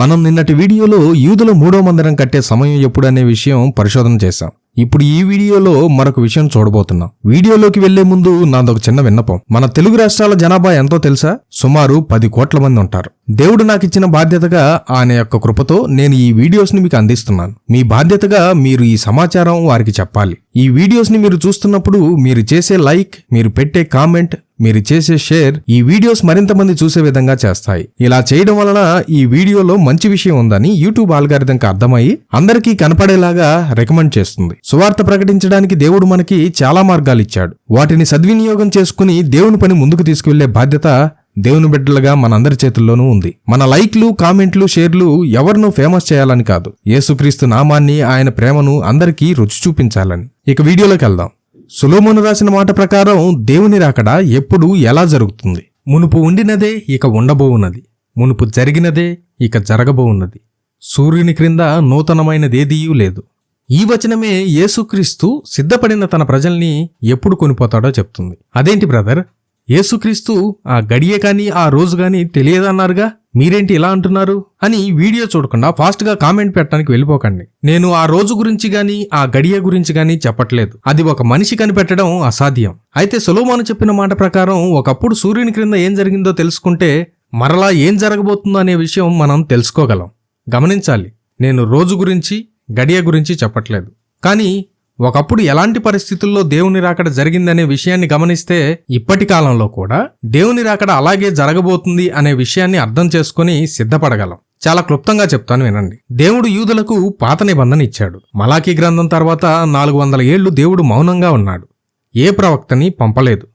మనం నిన్నటి వీడియోలో యూదుల మూడో మందిరం కట్టే సమయం ఎప్పుడనే అనే విషయం పరిశోధన చేశాం. ఇప్పుడు ఈ వీడియోలో మరొక విషయం చూడబోతున్నాం. వీడియోలోకి వెళ్ళే ముందు నాదొక చిన్న విన్నపం. మన తెలుగు రాష్ట్రాల జనాభా ఎంతో తెలుసా? సుమారు పది కోట్ల మంది ఉంటారు. దేవుడు నాకు ఇచ్చిన బాధ్యతగా ఆయన యొక్క కృపతో నేను ఈ వీడియోస్ని మీకు అందిస్తున్నాను. మీ బాధ్యతగా మీరు ఈ సమాచారం వారికి చెప్పాలి. ఈ వీడియోస్ని మీరు చూస్తున్నప్పుడు మీరు చేసే లైక్ మీరు పెట్టే కామెంట్ మీరు చేసే షేర్ ఈ వీడియోస్ మరింత మంది చూసే విధంగా చేస్తాయి. ఇలా చేయడం వలన ఈ వీడియోలో మంచి విషయం ఉందని యూట్యూబ్ ఆల్గారిథంకి అర్థమయ్యి అందరికీ కనపడేలాగా రికమెండ్ చేస్తుంది. సువార్త ప్రకటించడానికి దేవుడు మనకి చాలా మార్గాలు ఇచ్చాడు. వాటిని సద్వినియోగం చేసుకుని దేవుని పని ముందుకు తీసుకువెళ్ళే బాధ్యత దేవుని బిడ్డలుగా మనందరి చేతుల్లోనూ ఉంది. మన లైక్లు కామెంట్లు షేర్లు ఎవరినూ ఫేమస్ చేయాలని కాదు. యేసుక్రీస్తు నామాన్ని ఆయన ప్రేమను అందరికీ రుచి చూపించాలని. ఇక వీడియోలోకి వెళ్దాం. సులోమును రాసిన మాట ప్రకారం దేవుని రాకడ ఎప్పుడు ఎలా జరుగుతుంది? మునుపు ఉండినదే ఇక ఉండబోవున్నది. మునుపు జరిగినదే ఇక జరగబోవున్నది. సూర్యుని క్రింద నూతనమైనదేదీయూ లేదు. ఈ వచనమే యేసుక్రీస్తు సిద్ధపడిన తన ప్రజల్ని ఎప్పుడు కొనిపోతాడో చెప్తుంది. అదేంటి బ్రదర్? యేసుక్రీస్తు ఆ గడియ కానీ ఆ రోజు గాని తెలియదన్నారుగా? మీరేంటి ఇలా అంటున్నారు? అని వీడియో చూడకుండా ఫాస్ట్గా కామెంట్ పెట్టడానికి వెళ్ళిపోకండి. నేను ఆ రోజు గురించి గాని ఆ గడియ గురించి గాని చెప్పట్లేదు. అది ఒక మనిషి కనిపెట్టడం అసాధ్యం. అయితే సులోమాను చెప్పిన మాట ప్రకారం ఒకప్పుడు సూర్యుని క్రింద ఏం జరిగిందో తెలుసుకుంటే మరలా ఏం జరగబోతుందో అనే విషయం మనం తెలుసుకోగలం. గమనించాలి. నేను రోజు గురించి గడియ గురించి చెప్పట్లేదు. కానీ ఒకప్పుడు ఎలాంటి పరిస్థితుల్లో దేవుని రాకడ జరిగిందనే విషయాన్ని గమనిస్తే ఇప్పటి కాలంలో కూడా దేవుని రాకడ అలాగే జరగబోతుంది అనే విషయాన్ని అర్థం చేసుకుని సిద్ధపడగలం. చాలా క్లుప్తంగా చెప్తాను వినండి. దేవుడు యూదులకు పాత నిబంధన ఇచ్చాడు. మలాకీ గ్రంథం తర్వాత నాలుగు వందల ఏళ్ళు దేవుడు మౌనంగా ఉన్నాడు. ఏ ప్రవక్తని పంపలేదు.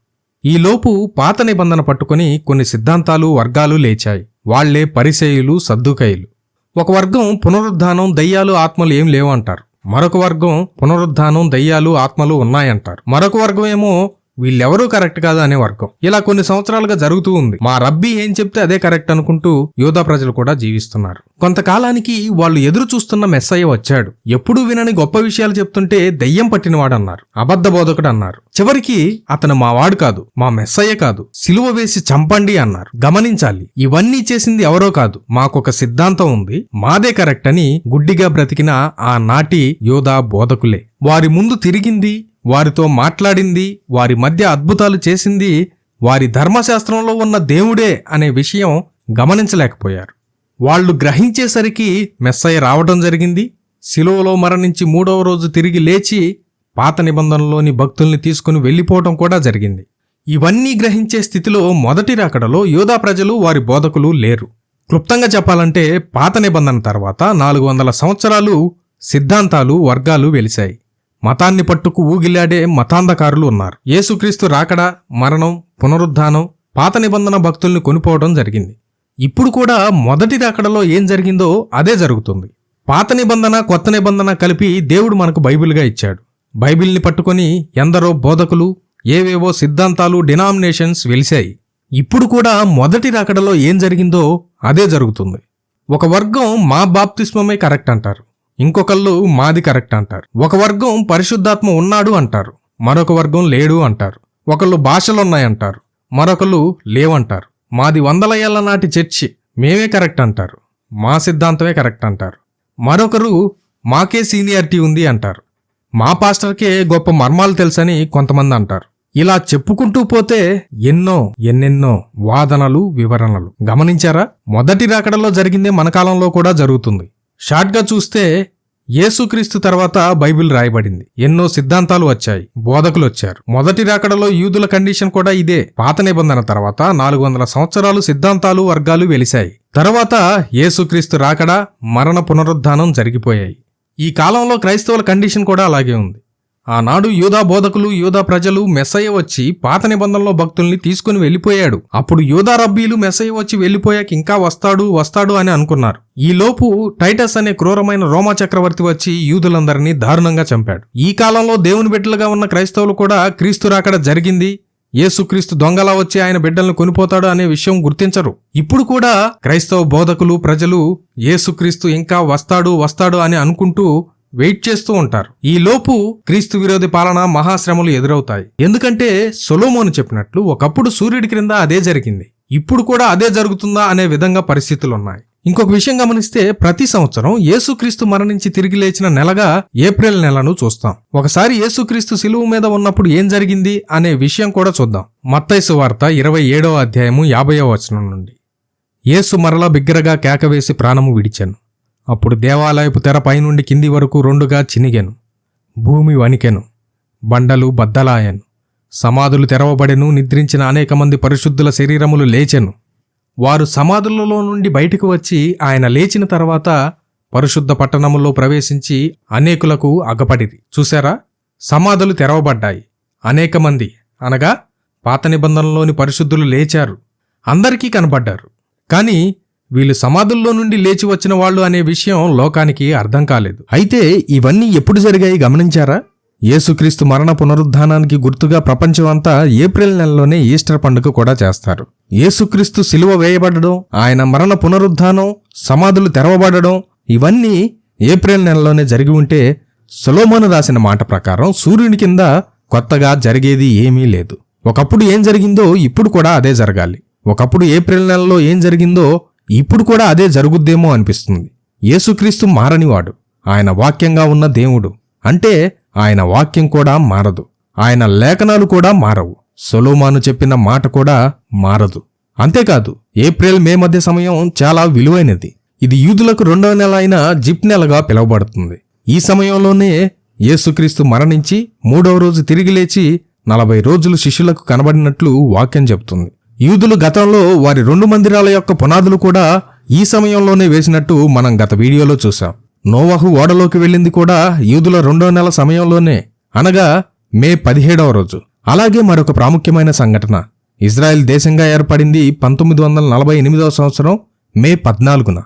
ఈలోపు పాత నిబంధన పట్టుకుని కొన్ని సిద్ధాంతాలు వర్గాలు లేచాయి. వాళ్ళే పరిసేయులు సద్దుకయులు ఒక వర్గం పునరుద్ధానం దయ్యాలు ఆత్మలు ఏం లేవు అంటారు మరొక వర్గం పునరుద్ధానం దయ్యాలు ఆత్మలు ఉన్నాయంటారు. మరొక వర్గం ఏమో వీళ్ళెవరూ కరెక్ట్ కాదు అనే వర్గం. ఇలా కొన్ని సంవత్సరాలుగా జరుగుతూ ఉంది. మా రబ్బీ ఏం చెప్తే అదే కరెక్ట్ అనుకుంటూ యోధా ప్రజలు కూడా జీవిస్తున్నారు. కొంతకాలానికి వాళ్ళు ఎదురు చూస్తున్న మెస్సయ్య వచ్చాడు. ఎప్పుడూ వినని గొప్ప విషయాలు చెప్తుంటే దయ్యం పట్టినవాడు అన్నారు అబద్ధ బోధకుడు అన్నారు. చివరికి అతను మా వాడు కాదు మా మెస్సయ్య కాదు. సిలువ వేసి చంపండి అన్నారు. గమనించాలి. ఇవన్నీ చేసింది ఎవరో కాదు. మాకొక సిద్ధాంతం ఉంది. మాదే కరెక్ట్ అని గుడ్డిగా బ్రతికిన ఆ నాటి యోధా బోధకులే. వారి ముందు తిరిగింది వారితో మాట్లాడింది వారి మధ్య అద్భుతాలు చేసింది వారి ధర్మశాస్త్రంలో ఉన్న దేవుడే అనే విషయం గమనించలేకపోయారు. వాళ్ళు గ్రహించేసరికి మెస్సయ్య రావడం జరిగింది. శిలువలో మరణించి మూడవ రోజు తిరిగి లేచి పాత నిబంధనలోని భక్తుల్ని తీసుకుని వెళ్ళిపోవటం కూడా జరిగింది. ఇవన్నీ గ్రహించే స్థితిలో మొదటి రాకడలో యోధా ప్రజలు వారి బోధకులు లేరు. క్లుప్తంగా చెప్పాలంటే పాత నిబంధన తర్వాత నాలుగు వందల సంవత్సరాలు సిద్ధాంతాలు వర్గాలు వెలిశాయి. మతాన్ని పట్టుకు ఊగిలాడే మతాంధకారులు ఉన్నారు. యేసుక్రీస్తు రాకడ మరణం పునరుద్ధానం పాత నిబంధన భక్తుల్ని కొనిపోవడం జరిగింది. ఇప్పుడు కూడా మొదటి రాకడలో ఏం జరిగిందో అదే జరుగుతుంది. పాత నిబంధన కొత్త నిబంధన కలిపి దేవుడు మనకు బైబిల్గా ఇచ్చాడు. బైబిల్ని పట్టుకొని ఎందరో బోధకులు ఏవేవో సిద్ధాంతాలు డినామినేషన్స్ వెలిశాయి. ఇప్పుడు కూడా మొదటి రాకడలో ఏం జరిగిందో అదే జరుగుతుంది. ఒక వర్గం మా బాప్తిస్మమే కరెక్ట్ అంటారు. ఇంకొకళ్ళు మాది కరెక్ట్ అంటారు. ఒక వర్గం పరిశుద్ధాత్మ ఉన్నాడు అంటారు. మరొక వర్గం లేడు అంటారు. ఒకళ్ళు భాషలున్నాయంటారు మరొకళ్ళు లేవంటారు. మాది వందల ఏళ్ళ నాటి చర్చి. మేమే కరెక్ట్ అంటారు. మా సిద్ధాంతమే కరెక్ట్ అంటారు. మరొకరు మాకే సీనియారిటీ ఉంది అంటారు. మా పాస్టర్కే గొప్ప మర్మాలు తెలుసని కొంతమంది అంటారు. ఇలా చెప్పుకుంటూ పోతే ఎన్నో ఎన్నెన్నో వాదనలు వివరణలు. గమనించారా? మొదటి రాకడలో జరిగిందే మన కాలంలో కూడా జరుగుతుంది. షార్ట్గా చూస్తే యేసుక్రీస్తు తర్వాత బైబిల్ రాయబడింది. ఎన్నో సిద్ధాంతాలు వచ్చాయి. బోధకులు వచ్చారు. మొదటి రాకడలో యూదుల కండిషన్ కూడా ఇదే. పాత నిబంధన తర్వాత నాలుగు వందల సంవత్సరాలు సిద్ధాంతాలు వర్గాలు వెలిశాయి. తర్వాత యేసుక్రీస్తు రాకడ మరణ పునరుద్ధానం జరిగిపోయాయి. ఈ కాలంలో క్రైస్తవుల కండిషన్ కూడా అలాగే ఉంది. ఆనాడు యూదా బోధకులు యూదా ప్రజలు మెస్సయ్య వచ్చి పాత నిబంధనలో భక్తుల్ని తీసుకుని వెళ్ళిపోయాడు. అప్పుడు యూదా రబ్బీలు మెస్సయ్య వచ్చి వెళ్ళిపోయాక ఇంకా వస్తాడు వస్తాడు అని అనుకున్నారు. ఈ లోపు టైటస్ అనే క్రూరమైన రోమా చక్రవర్తి వచ్చి యూదులందరినీ దారుణంగా చంపాడు. ఈ కాలంలో దేవుని బిడ్డలుగా ఉన్న క్రైస్తవులు కూడా క్రీస్తు రాకడ జరిగింది. యేసుక్రీస్తు దొంగలా వచ్చి ఆయన బిడ్డలను కొనిపోతాడు అనే విషయం గుర్తించరు. ఇప్పుడు కూడా క్రైస్తవ బోధకులు ప్రజలు యేసుక్రీస్తు ఇంకా వస్తాడు వస్తాడు అని అనుకుంటూ వెయిట్ చేస్తూ ఉంటారు. ఈ లోపు క్రీస్తు విరోధి పాలన మహాశ్రమలు ఎదురవుతాయి. ఎందుకంటే సొలోమోను చెప్పినట్లు ఒకప్పుడు సూర్యుడి క్రింద అదే జరిగింది. ఇప్పుడు కూడా అదే జరుగుతుందా అనే విధంగా పరిస్థితులు ఉన్నాయి ఇంకొక విషయం గమనిస్తే ప్రతి సంవత్సరం యేసుక్రీస్తు మరణించి తిరిగి లేచిన నెలగా ఏప్రిల్ నెలను చూస్తాం. ఒకసారి యేసుక్రీస్తు సిలువు మీద ఉన్నప్పుడు ఏం జరిగింది అనే విషయం కూడా చూద్దాం. మత్తైసు వార్త ఇరవై ఏడవ అధ్యాయము యాభైవ వచనం నుండి. యేసు మరలా బిగ్గరగా కేకవేసి ప్రాణము విడిచాను. అప్పుడు దేవాలయపు తెర పైనుండి కింది వరకు రెండుగా చినిగెను. భూమి వణికెను. బండలు బద్దలాయను. సమాధులు తెరవబడెను. నిద్రించిన అనేక మంది పరిశుద్ధుల శరీరములు లేచెను. వారు సమాధులలో నుండి బయటకు వచ్చి ఆయన లేచిన తర్వాత పరిశుద్ధ పట్టణములో ప్రవేశించి అనేకులకు అగపడిరి. చూశారా? సమాధులు తెరవబడ్డాయి. అనేక మంది అనగా పాత నిబంధనలోని పరిశుద్ధులు లేచారు. అందరికీ కనబడ్డారు. కానీ వీళ్ళు సమాధుల్లో నుండి లేచి వచ్చిన వాళ్ళు అనే విషయం లోకానికి అర్థం కాలేదు. అయితే ఇవన్నీ ఎప్పుడు జరిగాయి గమనించారా? యేసుక్రీస్తు మరణ పునరుద్ధానానికి గుర్తుగా ప్రపంచమంతా ఏప్రిల్ నెలలోనే ఈస్టర్ పండుగ కూడా చేస్తారు. యేసుక్రీస్తు సిలువ వేయబడడం ఆయన మరణ పునరుద్ధానం సమాధులు తెరవబడడం ఇవన్నీ ఏప్రిల్ నెలలోనే జరిగి ఉంటే సొలోమోను రాసిన మాట ప్రకారం సూర్యుని కింద కొత్తగా జరిగేది ఏమీ లేదు. ఒకప్పుడు ఏం జరిగిందో ఇప్పుడు కూడా అదే జరగాలి. ఒకప్పుడు ఏప్రిల్ నెలలో ఏం జరిగిందో ఇప్పుడు కూడా అదే జరుగుద్దేమో అనిపిస్తుంది. యేసుక్రీస్తు మారనివాడు. ఆయన వాక్యంగా ఉన్న దేవుడు. అంటే ఆయన వాక్యం కూడా మారదు. ఆయన లేఖనాలు కూడా మారవు. సొలోమాను చెప్పిన మాట కూడా మారదు. అంతేకాదు ఏప్రిల్ మే మధ్య సమయం చాలా విలువైనది. ఇది యూదులకు రెండవ నెల అయిన జిప్ నెలగా పిలువబడుతుంది. ఈ సమయంలోనే యేసుక్రీస్తు మరణించి మూడవ రోజు తిరిగి లేచి నలభై రోజులు శిష్యులకు కనబడినట్లు వాక్యం చెబుతుంది. యూదులు గతంలో వారి రెండు మందిరాల యొక్క పునాదులు కూడా ఈ సమయంలోనే వేసినట్టు మనం గత వీడియోలో చూసాం నోవహు ఓడలోకి వెళ్ళింది కూడా యూదుల రెండో నెల సమయంలోనే. అనగా మే పదిహేడవ రోజు. అలాగే మరొక ప్రాముఖ్యమైన సంఘటన. ఇజ్రాయెల్ దేశంగా ఏర్పడింది పంతొమ్మిది వందల నలభై ఎనిమిదవ సంవత్సరం మే పద్నాలుగున.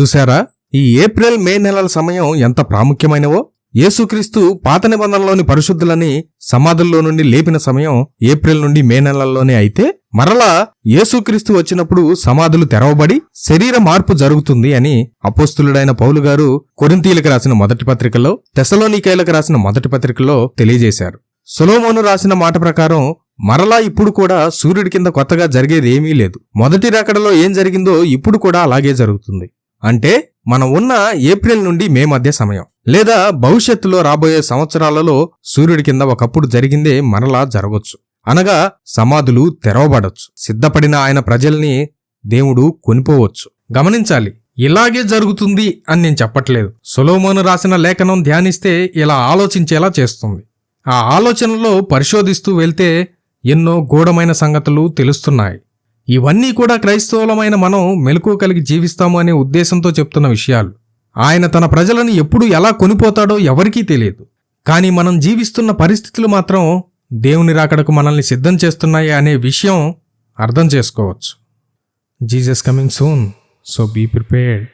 చూశారా? ఈ ఏప్రిల్ మే నెలల సమయం ఎంత ప్రాముఖ్యమైనవో? యేసుక్రీస్తు పాత నిబంధనలోని పరిశుద్ధులని సమాధుల్లో నుండి లేపిన సమయం ఏప్రిల్ నుండి మే నెలల్లోనే అయితే మరలా యేసుక్రీస్తు వచ్చినప్పుడు సమాధులు తెరవబడి శరీర మార్పు జరుగుతుంది అని అపోస్తులుడైన పౌలు గారు కొరింతీలకు రాసిన మొదటి పత్రికలో తెసలోనికేలకు రాసిన మొదటి పత్రికలో తెలియజేశారు. సొలోమోను రాసిన మాట ప్రకారం మరలా ఇప్పుడు కూడా సూర్యుడి కింద కొత్తగా జరిగేది ఏమీ లేదు. మొదటి రాకడలో ఏం జరిగిందో ఇప్పుడు కూడా అలాగే జరుగుతుంది. అంటే మనం ఉన్న ఏప్రిల్ నుండి మే మధ్య సమయం. లేదా భవిష్యత్తులో రాబోయే సంవత్సరాలలో సూర్యుడి కింద ఒకప్పుడు జరిగిందే మరలా జరగొచ్చు. అనగా సమాధులు తెరవబడొచ్చు. సిద్ధపడిన ఆయన ప్రజల్ని దేవుడు కొనిపోవచ్చు. గమనించాలి ఇలాగే జరుగుతుంది అని నేను చెప్పట్లేదు. సొలోమోను రాసిన లేఖనం ధ్యానిస్తే ఇలా ఆలోచించేలా చేస్తుంది. ఆ ఆలోచనలో పరిశోధిస్తూ వెళ్తే ఎన్నో గూఢమైన సంగతులు తెలుస్తున్నాయి. ఇవన్నీ కూడా క్రైస్తవులమైన మనం మెలకు కలిగి జీవిస్తాము అనే ఉద్దేశంతో చెప్తున్న విషయాలు. ఆయన తన ప్రజలను ఎప్పుడు ఎలా కొనిపోతాడో ఎవరికీ తెలియదు. కానీ మనం జీవిస్తున్న పరిస్థితులు మాత్రం దేవుని రాకడకు మనల్ని సిద్ధం చేస్తున్నాయి అనే విషయం అర్థం చేసుకోవచ్చు. Jesus coming soon so be prepared.